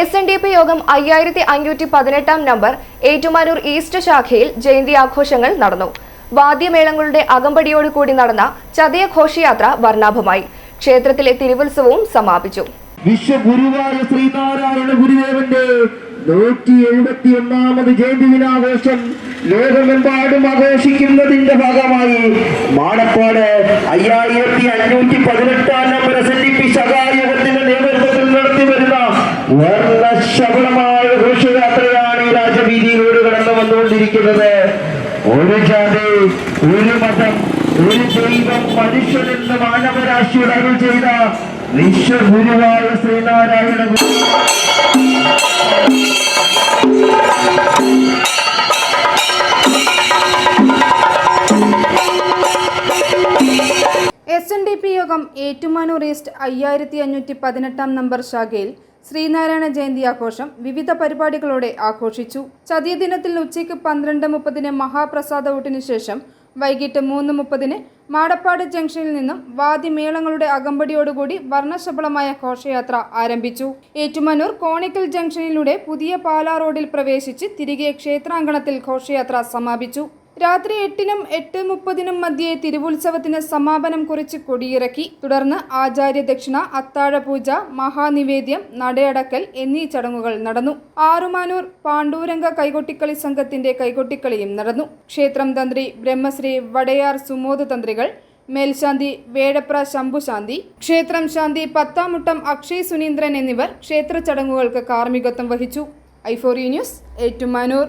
S N D P യോഗം അയ്യായിരത്തി അഞ്ഞൂറ്റി പതിനെട്ടാം നമ്പർ ഏറ്റുമാനൂർ ഈസ്റ്റ് ശാഖയിൽ ജയന്തി ആഘോഷങ്ങൾ നടന്നു. വാദ്യമേളങ്ങളുടെ അകമ്പടിയോടുകൂടി നടന്ന ചതയ ഘോഷയാത്ര വർണാഭമായി. ക്ഷേത്രത്തിലെ തിരുവുത്സവവും സമാപിച്ചു. ശ്രീനാരായണ ഗുരുദേവന്റെ ലോകമെമ്പാടും ആഘോഷിക്കുന്നതിന്റെ ഭാഗമായി. മാടപ്പാട് അയ്യായിരത്തി അഞ്ഞൂറ്റി പതിനെട്ടാം number S N D P ശകായോഗത്തിന്റെ നേതൃത്വത്തിൽ നടത്തി വരുന്ന വർണശബളമായ ഘോഷയാത്രയാണ് ഈ രാജവീതിയിലൂടെ കടന്നു വന്നുകൊണ്ടിരിക്കുന്നത്. ഒരു ജാതി ഒരു മതം ഒരു ദൈവം മനുഷ്യനെന്ന് മാനവരാശിയുടെ അരുൾ ചെയ്ത വിശ്വഗുരുവായ Sree Narayana Guru. S N D P യോഗം ഏറ്റുമാനൂർ ഈസ്റ്റ് അയ്യായിരത്തി അഞ്ഞൂറ്റി പതിനെട്ടാം നമ്പർ ശാഖയിൽ ശ്രീനാരായണ ജയന്തി ആഘോഷം വിവിധ പരിപാടികളോടെ ആഘോഷിച്ചു. ചതിയ ദിനത്തിൽ ഉച്ചയ്ക്ക് പന്ത്രണ്ട് മുപ്പതിന് മഹാപ്രസാദ ഊട്ടിന് ശേഷം വൈകിട്ട് മൂന്ന് മുപ്പതിന് മാടപ്പാട് ജംഗ്ഷനിൽ നിന്നും വാദ്യമേളങ്ങളുടെ അകമ്പടിയോടുകൂടി വർണശബളമായ ഘോഷയാത്ര ആരംഭിച്ചു. ഏറ്റുമാനൂർ കോണിക്കൽ ജംഗ്ഷനിലൂടെ പുതിയ പാലാ റോഡിൽ പ്രവേശിച്ച് തിരികെ ക്ഷേത്രാങ്കണത്തിൽ ഘോഷയാത്ര സമാപിച്ചു. രാത്രി എട്ടിനും എട്ട് മുപ്പതിനും മധ്യേ തിരുവുത്സവത്തിന് സമാപനം കുറിച്ച് കൊടിയിറക്കി. തുടർന്ന് ആചാര്യ ദക്ഷിണ അത്താഴപൂജ മഹാനിവേദ്യം നടയടക്കൽ എന്നീ ചടങ്ങുകൾ നടന്നു. ആറുമാനൂർ പാണ്ഡൂരംഗ കൈകൊട്ടിക്കളി സംഘത്തിന്റെ കൈകൊട്ടിക്കളിയും നടന്നു. ക്ഷേത്രം തന്ത്രി ബ്രഹ്മശ്രീ വടയാർ സുമോദ് തന്ത്രികൾ മേൽശാന്തി വേഴപ്ര ശംഭുശാന്തി ക്ഷേത്രം ശാന്തി പത്താമുട്ടം അക്ഷയ് സുനീന്ദ്രൻ എന്നിവർ ക്ഷേത്ര ചടങ്ങുകൾക്ക് കാർമ്മികത്വം വഹിച്ചു. ഐഫോറി ന്യൂസ് ഏറ്റുമാനൂർ.